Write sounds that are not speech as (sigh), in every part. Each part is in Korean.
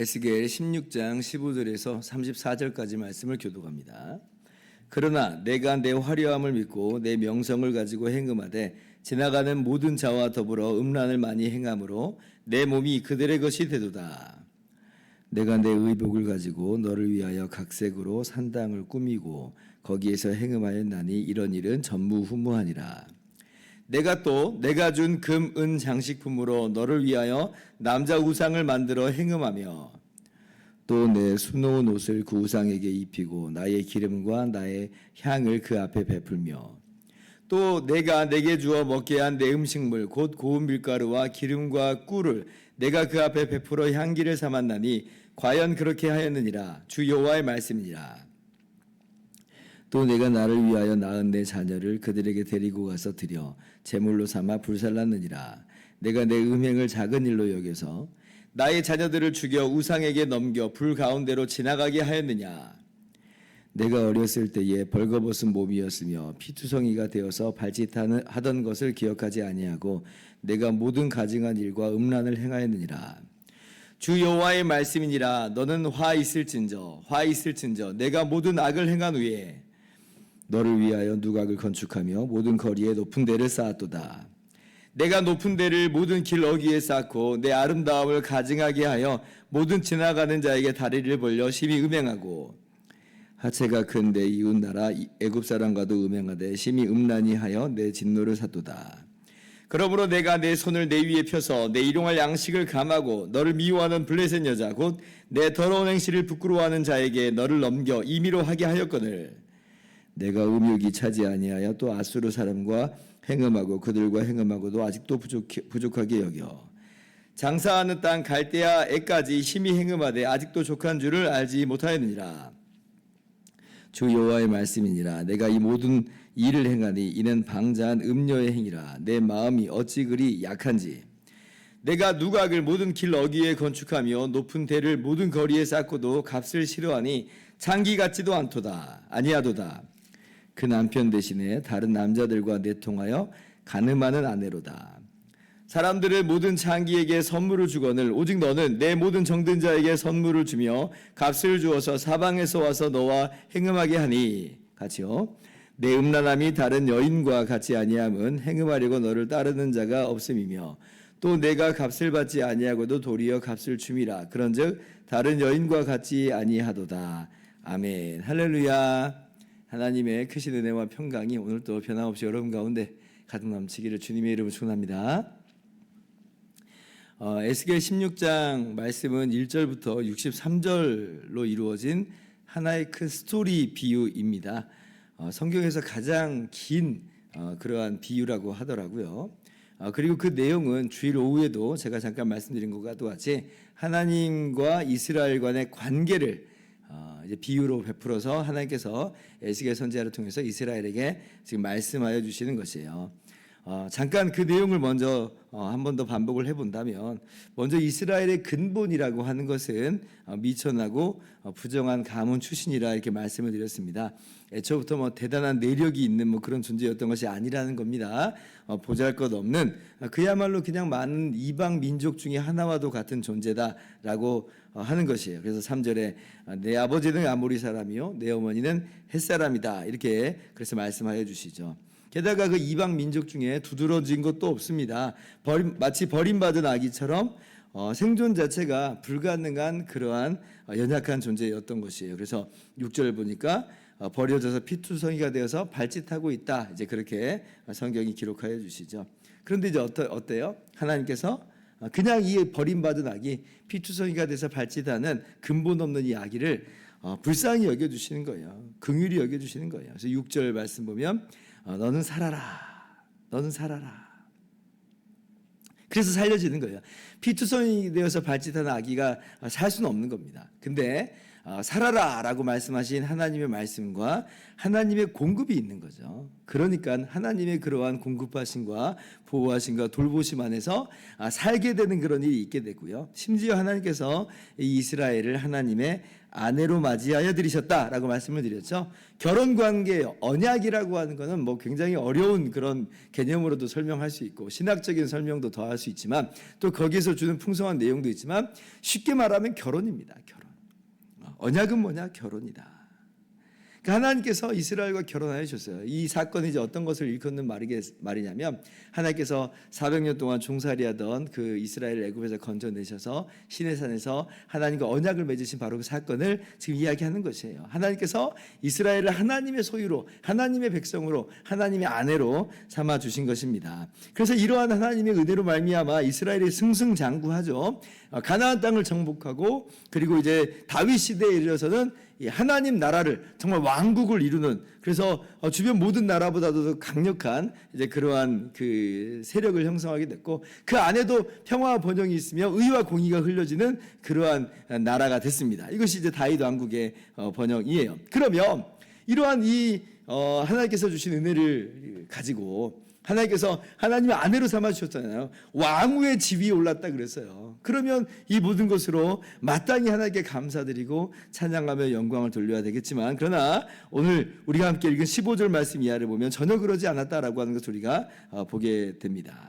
에스겔 16장 15절에서 34절까지 말씀을 교독합니다. 그러나 내가 내 화려함을 믿고 내 명성을 가지고 행음하되 지나가는 모든 자와 더불어 음란을 많이 행함으로 내 몸이 그들의 것이 되도다. 내가 내 의복을 가지고 너를 위하여 각색으로 산당을 꾸미고 거기에서 행음하였나니 이런 일은 전무후무하니라. 내가 또 내가 준 금, 은 장식품으로 너를 위하여 남자 우상을 만들어 행음하며 또 내 수놓은 옷을 그 우상에게 입히고 나의 기름과 나의 향을 그 앞에 베풀며 또 내가 내게 주어 먹게 한 내 음식물 곧 고운 밀가루와 기름과 꿀을 내가 그 앞에 베풀어 향기를 삼았나니 과연 그렇게 하였느니라 주 여호와의 말씀이니라. 또 내가 나를 위하여 낳은 내 자녀를 그들에게 데리고 가서 드려 제물로 삼아 불살랐느니라. 내가 내 음행을 작은 일로 여겨서 나의 자녀들을 죽여 우상에게 넘겨 불 가운데로 지나가게 하였느냐? 내가 어렸을 때에 벌거벗은 몸이었으며 피투성이가 되어서 발짓하던 것을 기억하지 아니하고 내가 모든 가증한 일과 음란을 행하였느니라. 주 여호와의 말씀이니라. 너는 화 있을진저 화 있을진저 내가 모든 악을 행한 후에 너를 위하여 누각을 건축하며 모든 거리에 높은 데를 쌓았도다. 내가 높은 데를 모든 길 어귀에 쌓고 내 아름다움을 가증하게 하여 모든 지나가는 자에게 다리를 벌려 심히 음행하고 하체가 큰내 이웃 나라 애굽 사람과도 음행하되 심히 음란히 하여 내 진노를 샀도다. 그러므로 내가 내 손을 내 위에 펴서 내 일용할 양식을 감하고 너를 미워하는 블레셋 여자 곧 내 더러운 행실을 부끄러워하는 자에게 너를 넘겨 임의로 하게 하였거늘 내가 음욕이 차지 아니하여 또 아수르 사람과 행음하고 그들과 행음하고도 아직도 부족, 부족하게 여겨. 장사하는 땅 갈대아 애까지 심히 행음하되 아직도 족한 줄을 알지 못하였느니라. 주 여호와의 말씀이니라. 내가 이 모든 일을 행하니 이는 방자한 음녀의 행위라. 내 마음이 어찌 그리 약한지. 내가 누각을 모든 길 어귀에 건축하며 높은 대를 모든 거리에 쌓고도 값을 싫어하니 장기 같지도 않도다 아니하도다 그 남편 대신에 다른 남자들과 내통하여 가늠하는 아내로다. 사람들의 모든 장기에게 선물을 주거늘 오직 너는 내 모든 정든 자에게 선물을 주며 값을 주어서 사방에서 와서 너와 행음하게 하니 같이요. 내 음란함이 다른 여인과 같이 아니함은 행음하려고 너를 따르는 자가 없음이며 또 내가 값을 받지 아니하고도 도리어 값을 줌이라 그런즉 다른 여인과 같지 아니하도다. 아멘. 할렐루야. 하나님의 크신 은혜와 평강이 오늘도 변함없이 여러분 가운데 가득 넘치기를 주님의 이름으로 축원합니다. 어, 에스겔 16장 말씀은 1절부터 63절로 이루어진 하나의 큰 스토리 비유입니다. 어, 성경에서 가장 긴 어, 그러한 비유라고 하더라고요. 어, 그리고 그 내용은 주일 오후에도 제가 잠깐 말씀드린 것과 같이 하나님과 이스라엘 간의 관계를 어, 이제 비유로 베풀어서 하나님께서 에스겔 선지자를 통해서 이스라엘에게 지금 말씀하여 주시는 것이에요. 어, 잠깐 그 내용을 먼저 어, 한번 더 반복을 해본다면 먼저 이스라엘의 근본이라고 하는 것은 어, 미천하고 어, 부정한 가문 출신이라 이렇게 말씀을 드렸습니다. 애초부터 뭐 대단한 내력이 있는 뭐 그런 존재였던 것이 아니라는 겁니다. 어, 보잘것없는 어, 그야말로 그냥 많은 이방 민족 중에 하나와도 같은 존재다라고 어, 하는 것이에요. 그래서 3절에 어, 내 아버지는 아모리 사람이요 내 어머니는 햇 사람이다 이렇게 그래서 말씀하여 주시죠. 게다가 그 이방 민족 중에 두드러진 것도 없습니다. 버림, 마치 버림받은 아기처럼 어, 생존 자체가 불가능한 그러한 어, 연약한 존재였던 것이에요. 그래서 6절 보니까 어, 버려져서 피투성이가 되어서 발짓하고 있다. 이제 그렇게 성경이 기록하여 주시죠. 그런데 이제 어떠, 어때요? 하나님께서 어, 그냥 이 버림받은 아기 피투성이가 돼서 발짓하는 근본 없는 이 아기를 어, 불쌍히 여겨주시는 거예요. 긍휼히 여겨주시는 거예요. 그래서 6절 말씀 보면 어, 너는 살아라. 너는 살아라. 그래서 살려지는 거예요. 피투성이 되어서 발짓하는 아기가 살 수는 없는 겁니다. 근데 어, 살아라 라고 말씀하신 하나님의 말씀과 하나님의 공급이 있는 거죠. 그러니까 하나님의 그러한 공급하심과 보호하심과 돌보심 안에서 아, 살게 되는 그런 일이 있게 되고요. 심지어 하나님께서 이 이스라엘을 하나님의 아내로 맞이하여 들이셨다라고 말씀을 드렸죠. 결혼 관계 언약이라고 하는 것은 뭐 굉장히 어려운 그런 개념으로도 설명할 수 있고 신학적인 설명도 더할 수 있지만 또 거기에서 주는 풍성한 내용도 있지만 쉽게 말하면 결혼입니다. 결혼. 언약은 뭐냐? 결혼이다. 하나님께서 이스라엘과 결혼하여 주셨어요. 이 사건이 이제 어떤 것을 일컫는 말이냐면 하나님께서 400년 동안 종살이하던 그 이스라엘을 애굽에서 건져내셔서 시내산에서 하나님과 언약을 맺으신 바로 그 사건을 지금 이야기하는 것이에요. 하나님께서 이스라엘을 하나님의 소유로 하나님의 백성으로 하나님의 아내로 삼아 주신 것입니다. 그래서 이러한 하나님의 은혜로 말미암아 이스라엘이 승승장구하죠. 어, 가나안 땅을 정복하고 그리고 이제 다윗 시대에 이르러서는 이 하나님 나라를 정말 왕국을 이루는 그래서 어, 주변 모든 나라보다도 더 강력한 이제 그러한 그 세력을 형성하게 됐고 그 안에도 평화와 번영이 있으며 의와 공의가 흘려지는 그러한 나라가 됐습니다. 이것이 이제 다윗 왕국의 어, 번영이에요. 그러면 이러한 이 어, 하나님께서 주신 은혜를 가지고 하나님께서 하나님의 아내로 삼아 주셨잖아요. 왕후의 지위에 올랐다 그랬어요. 그러면 이 모든 것으로 마땅히 하나님께 감사드리고 찬양하며 영광을 돌려야 되겠지만 그러나 오늘 우리가 함께 읽은 15절 말씀 이하를 보면 전혀 그러지 않았다라고 하는 것을 우리가 어, 보게 됩니다.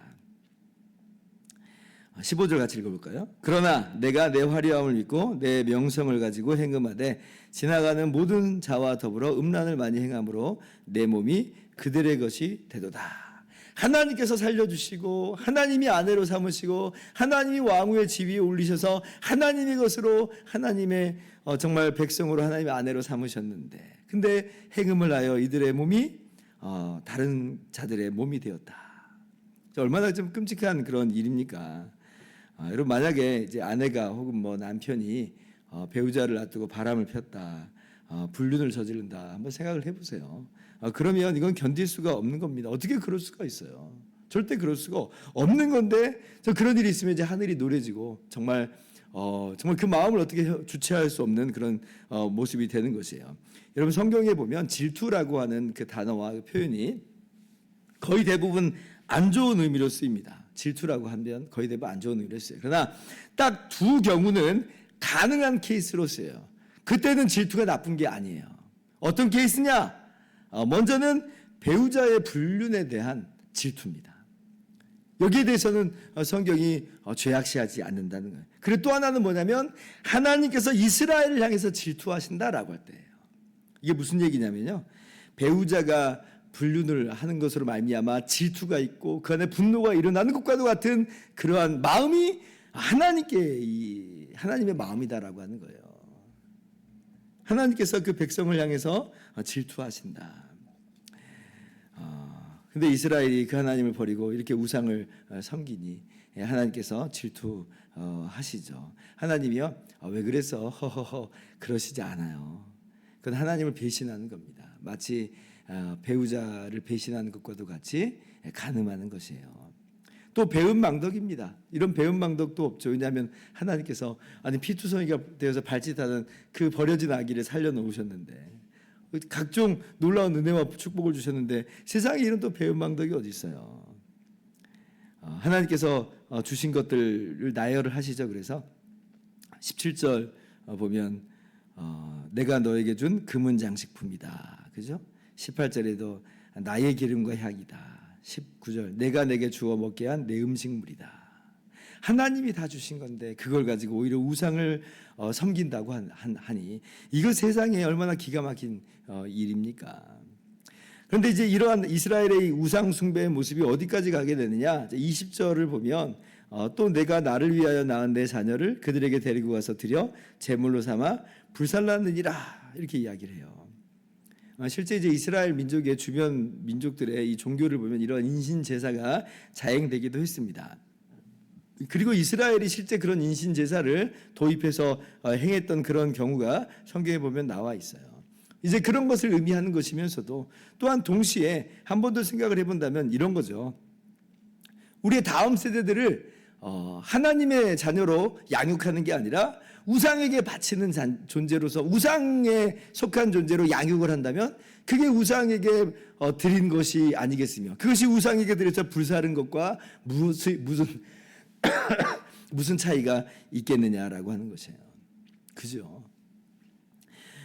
15절 같이 읽어볼까요? 그러나 내가 내 화려함을 믿고 내 명성을 가지고 행음하되 지나가는 모든 자와 더불어 음란을 많이 행함으로 내 몸이 그들의 것이 되도다. 하나님께서 살려주시고 하나님이 아내로 삼으시고 하나님이 왕후의 지위에 올리셔서 하나님의 것으로 하나님의 어, 정말 백성으로 하나님의 아내로 삼으셨는데 근데 행음을 하여 이들의 몸이 어, 다른 자들의 몸이 되었다. 얼마나 좀 끔찍한 그런 일입니까? 아, 여러분 만약에 이제 아내가 혹은 뭐 남편이 어, 배우자를 놔두고 바람을 폈다, 어, 불륜을 저지른다 한번 생각을 해보세요. 어, 그러면 이건 견딜 수가 없는 겁니다. 어떻게 그럴 수가 있어요? 절대 그럴 수가 없는 건데 저 그런 일이 있으면 이제 하늘이 노래지고 정말 어, 정말 그 마음을 어떻게 혀- 주체할 수 없는 그런 어, 모습이 되는 것이에요. 여러분 성경에 보면 질투라고 하는 그 단어와 그 표현이 거의 대부분 안 좋은 의미로 쓰입니다. 질투라고 하면 거의 대부분 안 좋은 의미로 쓰여요. 그러나 딱 두 경우는 가능한 케이스로 쓰여요. 그때는 질투가 나쁜 게 아니에요. 어떤 케이스냐? 어, 먼저는 배우자의 불륜에 대한 질투입니다. 여기에 대해서는 어, 성경이 어, 죄악시하지 않는다는 거예요. 그리고 또 하나는 뭐냐면 하나님께서 이스라엘을 향해서 질투하신다라고 할 때예요. 이게 무슨 얘기냐면요. 배우자가 불륜을 하는 것으로 말미암아 질투가 있고 그 안에 분노가 일어나는 것과도 같은 그러한 마음이 하나님께 이 하나님의 마음이다라고 하는 거예요. 하나님께서 그 백성을 향해서 질투하신다. 어, 근데 이스라엘이 그 하나님을 버리고 이렇게 우상을 어, 섬기니 예, 하나님께서 질투하시죠. 하나님이요 어, 왜 그래서 허허허 그러시지 않아요. 그건 하나님을 배신하는 겁니다. 마치 어, 배우자를 배신하는 것과도 같이 예, 간음하는 것이에요. 또 배은망덕입니다. 이런 배은망덕도 없죠. 왜냐하면 하나님께서 아니 피투성이가 되어서 발짓하는 그 버려진 아기를 살려놓으셨는데 각종 놀라운 은혜와 축복을 주셨는데 세상에 이런 또 배은망덕이 어디 있어요? 어, 하나님께서 어, 주신 것들을 나열을 하시죠. 그래서 17절 어, 보면 어, 내가 너에게 준 금은 장식품이다. 그죠? 18절에도 나의 기름과 향이다. 19절 내가 내게 주어 먹게 한 내 음식물이다. 하나님이 다 주신 건데 그걸 가지고 오히려 우상을 어, 섬긴다고 한, 한, 하니 이거 세상에 얼마나 기가 막힌 어, 일입니까? 그런데 이제 이러한 이스라엘의 우상 숭배의 모습이 어디까지 가게 되느냐? 20절을 보면 어, 또 내가 나를 위하여 낳은 내 자녀를 그들에게 데리고 가서 드려 제물로 삼아 불살랐느니라 이렇게 이야기를 해요. 어, 실제 이제 이스라엘 민족의 주변 민족들의 이 종교를 보면 이런 인신 제사가 자행되기도 했습니다. 그리고 이스라엘이 실제 그런 인신 제사를 도입해서 어, 행했던 그런 경우가 성경에 보면 나와 있어요. 이제 그런 것을 의미하는 것이면서도 또한 동시에 한 번 더 생각을 해본다면 이런 거죠. 우리의 다음 세대들을 어, 하나님의 자녀로 양육하는 게 아니라 우상에게 바치는 잔- 존재로서 우상에 속한 존재로 양육을 한다면 그게 우상에게 어, 드린 것이 아니겠으며 그것이 우상에게 드려서 불사른 것과 무슨 무슨 (coughs) 무슨 차이가 있겠느냐라고 하는 것이에요. 그죠?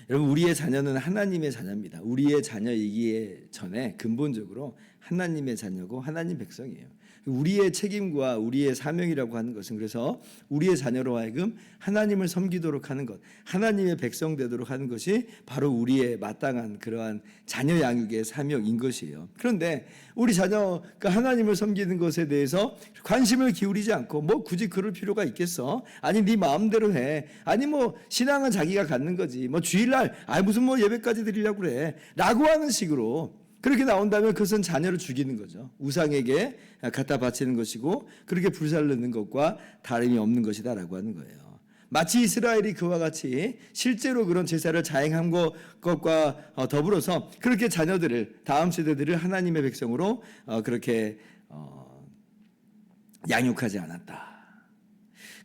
여러분 우리의 자녀는 하나님의 자녀입니다. 우리의 자녀이기에 전에 근본적으로 하나님의 자녀고 하나님 백성이에요. 우리의 책임과 우리의 사명이라고 하는 것은 그래서 우리의 자녀로 하여금 하나님을 섬기도록 하는 것, 하나님의 백성 되도록 하는 것이 바로 우리의 마땅한 그러한 자녀 양육의 사명인 것이에요. 그런데 우리 자녀가 하나님을 섬기는 것에 대해서 관심을 기울이지 않고 뭐 굳이 그럴 필요가 있겠어? 아니 네 마음대로 해. 아니 뭐 신앙은 자기가 갖는 거지. 뭐 주일날 아 무슨 뭐 예배까지 드리려고 그래. 라고 하는 식으로 그렇게 나온다면 그것은 자녀를 죽이는 거죠. 우상에게 갖다 바치는 것이고 그렇게 불살르는 것과 다름이 없는 것이다라고 하는 거예요. 마치 이스라엘이 그와 같이 실제로 그런 제사를 자행한 것- 것과 어, 더불어서 그렇게 자녀들을 다음 세대들을 하나님의 백성으로 어, 그렇게 어, 양육하지 않았다.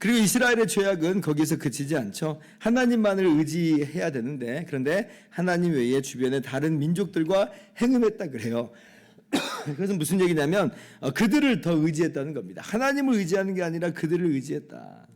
그리고 이스라엘의 죄악은 거기서 그치지 않죠. 하나님만을 의지해야 되는데 그런데 하나님 외에 주변의 다른 민족들과 행음했다 그래요. (coughs) 그것은 무슨 얘기냐면 어, 그들을 더 의지했다는 겁니다. 하나님을 의지하는 게 아니라 그들을 의지했다.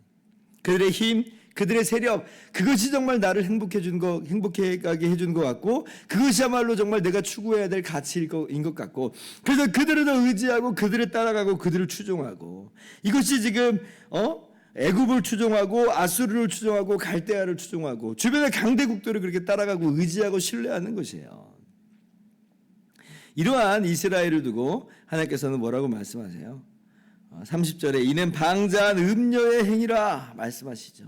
그들의 힘, 그들의 세력, 그것이 정말 나를 행복해 준 거, 행복하게 해준 것 같고, 그것이야말로 정말 내가 추구해야 될 가치인 것, 인것 같고, 그래서 그들을 더 의지하고, 그들을 따라가고, 그들을 추종하고, 이것이 지금, 어? 애굽을 추종하고, 아수르를 추종하고, 갈대아를 추종하고, 주변의 강대국들을 그렇게 따라가고, 의지하고, 신뢰하는 것이에요. 이러한 이스라엘을 두고 하나님께서는 뭐라고 말씀하세요? 30절에 이는 방자한 음녀의 행위라 말씀하시죠.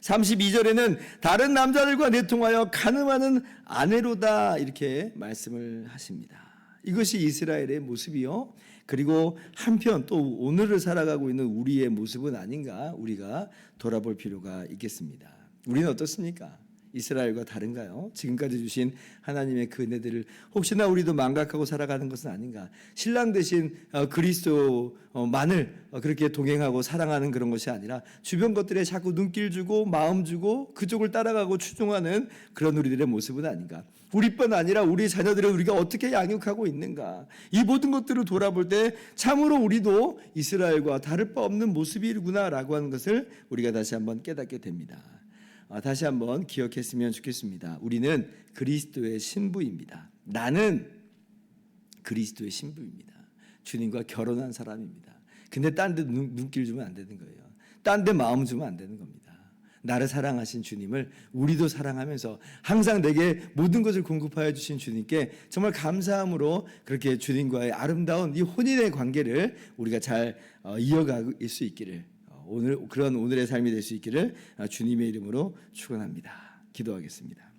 32절에는 다른 남자들과 내통하여 가늠하는 아내로다 이렇게 말씀을 하십니다. 이것이 이스라엘의 모습이요. 그리고 한편 또 오늘을 살아가고 있는 우리의 모습은 아닌가 우리가 돌아볼 필요가 있겠습니다. 우리는 어떻습니까? 이스라엘과 다른가요? 지금까지 주신 하나님의 그 은혜들을 혹시나 우리도 망각하고 살아가는 것은 아닌가? 신랑 대신 어, 그리스도만을 어, 그렇게 동행하고 사랑하는 그런 것이 아니라 주변 것들에 자꾸 눈길 주고 마음 주고 그쪽을 따라가고 추종하는 그런 우리들의 모습은 아닌가? 우리뿐 아니라 우리 자녀들을 우리가 어떻게 양육하고 있는가? 이 모든 것들을 돌아볼 때 참으로 우리도 이스라엘과 다를 바 없는 모습이구나라고 하는 것을 우리가 다시 한번 깨닫게 됩니다. 아, 다시 한번 기억했으면 좋겠습니다. 우리는 그리스도의 신부입니다. 나는 그리스도의 신부입니다. 주님과 결혼한 사람입니다. 근데 딴 데 눈길 주면 안 되는 거예요. 딴 데 마음 주면 안 되는 겁니다. 나를 사랑하신 주님을 우리도 사랑하면서 항상 내게 모든 것을 공급하여 주신 주님께 정말 감사함으로 그렇게 주님과의 아름다운 이 혼인의 관계를 우리가 잘 어, 이어갈 수 있기를 오늘 그런 오늘의 삶이 될 수 있기를 주님의 이름으로 축원합니다. 기도하겠습니다.